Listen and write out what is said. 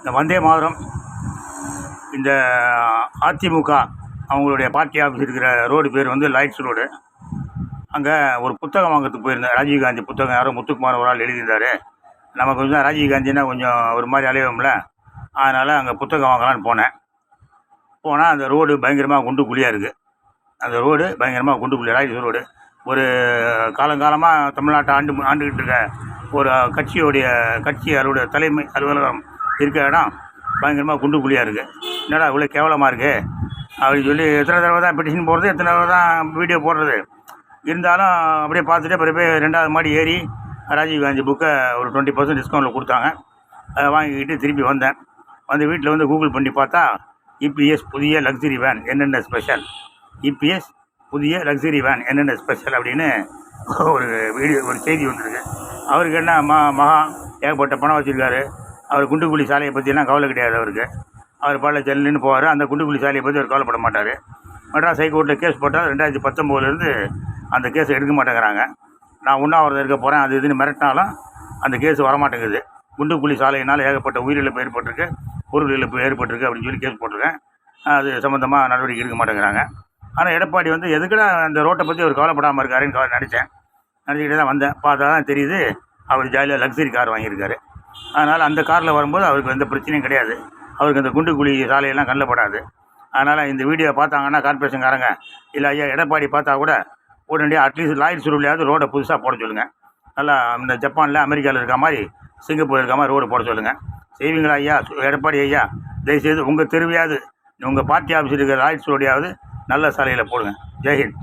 இந்த வந்தே மாதரம் இந்த அதிமுக அவங்களுடைய பார்ட்டி ஆஃபீஸ் இருக்கிற ரோடு பேர் வந்து லைட்ஸ் ரோடு. அங்கே ஒரு புத்தகம் வாங்கிறதுக்கு போயிருந்தேன். ராஜீவ்காந்தி புத்தகம். யாரோ முத்துக்குமார் ஒரு ஆள் எழுதியிருந்தார். நமக்கு கொஞ்சம் ராஜீவ்காந்தின்னா கொஞ்சம் ஒரு மாதிரி அலைவோம்ல. அதனால் அங்கே புத்தகம் வாங்கலான்னு போனேன். போனால் அந்த ரோடு பயங்கரமாக குண்டு குழியாக இருக்குது அந்த ரோடு பயங்கரமாக குண்டு குழியாக ராஜீவ் ரோடு. ஒரு காலங்காலமாக தமிழ்நாட்டை ஆண்டு ஆண்டுக்கிட்டு இருக்க ஒரு கட்சியோடைய கட்சி அதோடைய தலைமை அலுவலகம் இருக்க இடம் பயங்கரமாக குண்டு குழியாக இருக்குது என்னடா இவ்வளோ கேவலமாக இருக்குது அப்படின்னு சொல்லி எத்தனை தடவை தான் பெட்டிஷன் போடுறது எத்தனை தடவை தான் வீடியோ போடுறது. இருந்தாலும் அப்படியே பார்த்துட்டு அப்புறம் போய் ரெண்டாவது மாடி ஏறி ராஜீவ்காந்தி புக்கை ஒரு டுவெண்ட்டி பர்சன்ட் டிஸ்கவுண்ட்டில் கொடுத்தாங்க. அதை வாங்கிக்கிட்டு திருப்பி வந்தேன். வந்து வீட்டில் வந்து கூகுள் பண்ணி பார்த்தா இபிஎஸ் புதிய லக்ஸரி வேன் என்னென்ன ஸ்பெஷல் இபிஎஸ் புதிய லக்ஸரி வேன் என்னென்ன ஸ்பெஷல் அப்படின்னு ஒரு வீடியோ ஒரு செய்தி வந்திருக்கு. அவருக்கு என்ன ம மகா ஏகப்பட்ட பணம் வச்சுருக்காரு. அவர் குண்டுக்குழி சாலையை பற்றிலாம் கவலை கிடையாது அவருக்கு. அவர் பாடல செல்லுன்னு போவார். அந்த குண்டுக்குழி சாலையை பற்றி அவர் கவலைப்பட மாட்டார். மெட்ராஸ் ஹைகோர்ட்டில் கேஸ் போட்டால் ரெண்டாயிரத்தி பத்தொம்போதுலேருந்து அந்த கேஸை எடுக்க மாட்டேங்கிறாங்க. நான் உண்ணாவிரதம் இருக்க போகிறேன் அது இதுன்னு மிரட்டினாலும் அந்த கேஸ் வரமாட்டேங்குது. குண்டுக்குழி சாலையினால் ஏகப்பட்ட உயிரிழப்பு ஏற்பட்டிருக்கு பொருள் இழப்பு ஏற்பட்டிருக்கு அப்படின்னு சொல்லி கேஸ் போட்டிருக்கேன். அது சம்மந்தமாக நடவடிக்கை எடுக்க மாட்டேங்கிறாங்க. ஆனால் எடப்பாடி வந்து எதுக்குடா அந்த ரோட்டை பற்றி அவர் கவலைப்படாமல் இருக்காருன்னு கவலை நினச்சேன். நினச்சிக்கிட்டே தான் வந்தேன். பார்த்தா தான் தெரியுது அவர் ஜாலியாக லக்ஸரி கார் வாங்கியிருக்காரு. அதனால் அந்த காரில் வரும்போது அவருக்கு எந்த பிரச்சனையும் கிடையாது. அவருக்கு அந்த குண்டு குழி சாலையெல்லாம் கண்ணில் படாது. அதனால் இந்த வீடியோ பார்த்தாங்கன்னா கார்பரேஷன்காரங்க இல்லை ஐயா எடப்பாடி பார்த்தா கூட உடனடியாக அட்லீஸ்ட் லாயர் சுருளையாவது ரோடை புதுசாக போட சொல்லுங்கள் நல்லா இந்த ஜப்பானில் அமெரிக்காவில் இருக்க மாதிரி சிங்கப்பூர் இருக்க மாதிரி ரோடு போட சொல்லுங்கள் செய்வீங்களா ஐயா? எடப்பாடி ஐயா தயவுசெய்து உங்கள் தெருவையாவது உங்கள் பார்ட்டி ஆஃபீஸில் இருக்கிற லாயர் சுருளையாவது நல்ல சாலையில் போடுங்க. ஜெய்ஹிந்த்